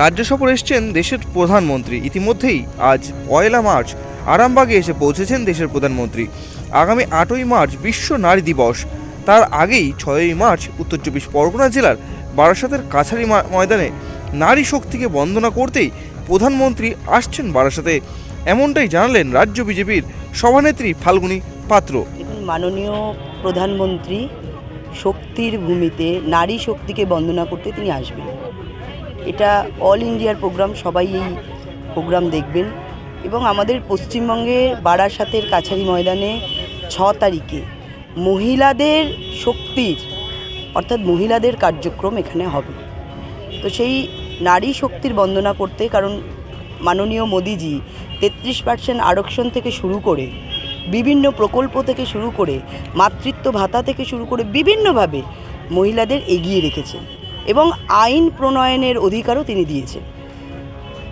রাজ্য সফর এসছেন দেশের প্রধানমন্ত্রী। ইতিমধ্যেই আজ পয়লা মার্চ আরামবাগে এসে পৌঁছেছেন দেশের প্রধানমন্ত্রী। আগামী আটই মার্চ বিশ্ব নারী দিবস। তার আগেই ছয়ই মার্চ উত্তর চব্বিশ পরগনা জেলার বারাসাতের কাছারি ময়দানে নারী শক্তিকে বন্দনা করতেই প্রধানমন্ত্রী আসছেন বারাসাতে। এমনটাই জানালেন রাজ্য বিজেপির সভানেত্রী ফাল্গুনী পাত্র। মাননীয় প্রধানমন্ত্রী শক্তির ভূমিতে নারী শক্তিকে বন্দনা করতে তিনি আসবেন। এটা অল ইন্ডিয়ার প্রোগ্রাম সবাই এই প্রোগ্রাম দেখবেন। এবং আমাদের পশ্চিমবঙ্গে বারাসাতের কাছারি ময়দানে ছ তারিখে মহিলাদের শক্তির, অর্থাৎ মহিলাদের কার্যক্রম এখানে হবে। তো সেই নারী শক্তির বন্দনা করতে, কারণ মাননীয় মোদিজি তেত্রিশ পার্সেন্ট আরক্ষণ থেকে শুরু করে, বিভিন্ন প্রকল্প থেকে শুরু করে, মাতৃত্ব ভাতা থেকে শুরু করে, বিভিন্নভাবে মহিলাদের এগিয়ে রেখেছেন। এবং আইন প্রণয়নের অধিকারও তিনি দিয়েছেন।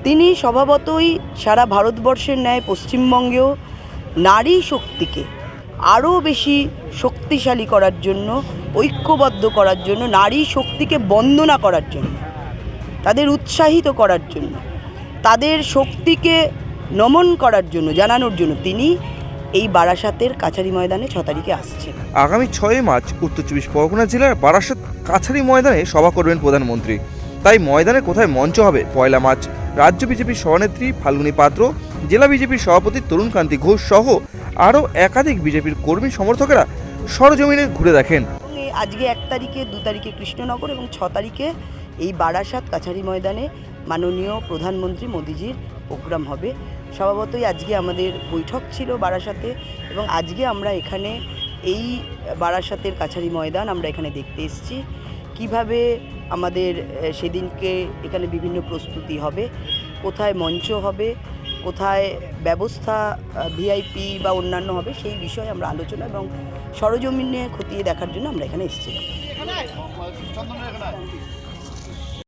তিনি স্বভাবতই সারা ভারতবর্ষের ন্যায় পশ্চিমবঙ্গেও নারী শক্তিকে আরও বেশি শক্তিশালী করার জন্য, ঐক্যবদ্ধ করার জন্য, নারী শক্তিকে বন্দনা করার জন্য, তাদের উৎসাহিত করার জন্য, তাদের শক্তিকে নমন করার জন্য, জানানোর জন্য তিনি এই বারাসাতের কাছারি ময়দানে ছ তারিখে আসছে। আগামী ছয় মার্চ উত্তর চব্বিশ পরগনা জেলার বারাসাত কাছারি ময়দানে সভা করবেন প্রধানমন্ত্রী। তাই ময়দানে কোথায় মঞ্চ হবে? পয়লা মার্চ রাজ্য বিজেপির সভানেত্রী ফাল্গুনী পাত্র জেলা বিজেপির সভাপতি তরুণ কান্তি ঘোষ সহ আরও একাধিক বিজেপির কর্মী সমর্থকেরা সরজমিনে ঘুরে দেখেন। আজকে এক তারিখে দু তারিখে কৃষ্ণনগর এবং ছ তারিখে এই বারাসাত কাছারি ময়দানে মাননীয় প্রধানমন্ত্রী মোদিজির প্রোগ্রাম হবে। স্বভাবতই আজকে আমাদের বৈঠক ছিল বারাসাতে এবং আজকে আমরা এখানে এই বারাসাতের কাছারি ময়দান আমরা এখানে দেখতে এসেছি। কীভাবে আমাদের সেদিনকে এখানে বিভিন্ন প্রস্তুতি হবে, কোথায় মঞ্চ হবে, কোথায় ব্যবস্থা ভিআইপি বা অন্যান্য হবে সেই বিষয়ে আমরা আলোচনা এবং সরজমিনে খতিয়ে দেখার জন্য আমরা এখানে এসেছিলাম।